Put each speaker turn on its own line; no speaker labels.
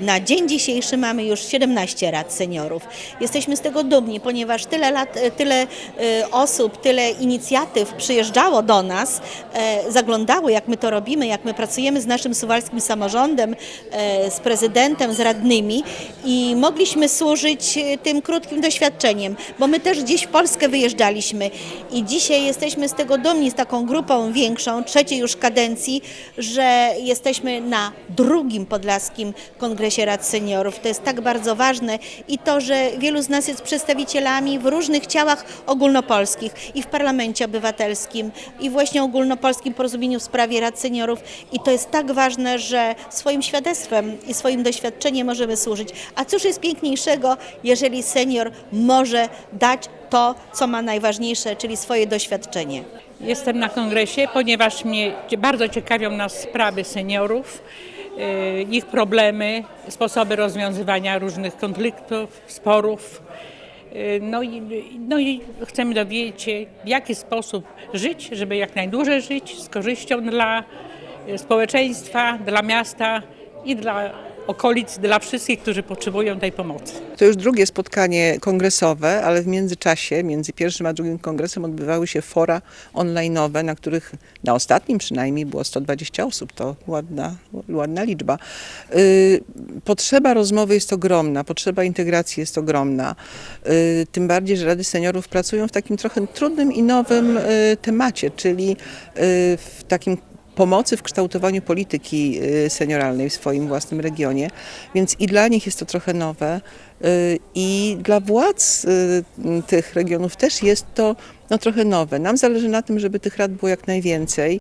Na dzień dzisiejszy mamy już 17 rad seniorów. Jesteśmy z tego dumni, ponieważ tyle lat, e, tyle e, osób, tyle inicjatyw przyjeżdżało do nas, e, zaglądało jak my to robimy, jak my pracujemy z naszym suwalskim samorządem, z prezydentem, z radnymi i mogliśmy służyć tym krótkim doświadczeniem, bo my też gdzieś w Polskę wyjeżdżaliśmy i dzisiaj jesteśmy z tego dumni, z taką grupą większą, trzeciej już kadencji, że jesteśmy na drugim Podlaskim Kongresie Rad Seniorów. To jest tak bardzo ważne i to, że wielu z nas jest przedstawicielami w różnych ciałach ogólnopolskich i w Parlamencie Obywatelskim i właśnie ogólnopolskim porozumieniu w sprawie Rad Seniorów i to jest tak ważne, że swoim świadectwem i swoim doświadczeniem możemy służyć. A cóż jest piękniejszego, jeżeli senior może dać to, co ma najważniejsze, czyli swoje doświadczenie.
Jestem na kongresie, ponieważ mnie bardzo ciekawią nas sprawy seniorów, ich problemy, sposoby rozwiązywania różnych konfliktów, sporów. Y, No i, no i chcemy dowiedzieć się, w jaki sposób żyć, żeby jak najdłużej żyć z korzyścią dla y, społeczeństwa, dla miasta i dla okolic, dla wszystkich, którzy potrzebują tej pomocy.
To już drugie spotkanie kongresowe, ale w międzyczasie, między pierwszym a drugim kongresem odbywały się fora online'owe, na których na ostatnim przynajmniej było 120 osób. To ładna, ładna liczba. Y, Potrzeba rozmowy jest ogromna, potrzeba integracji jest ogromna. Y, Tym bardziej, że Rady Seniorów pracują w takim trochę trudnym i nowym y, temacie, czyli w takim pomocy w kształtowaniu polityki y, senioralnej w swoim własnym regionie, więc i dla nich jest to trochę nowe y, i dla władz y, tych regionów też jest to no, trochę nowe. Nam zależy na tym, żeby tych rad było jak najwięcej.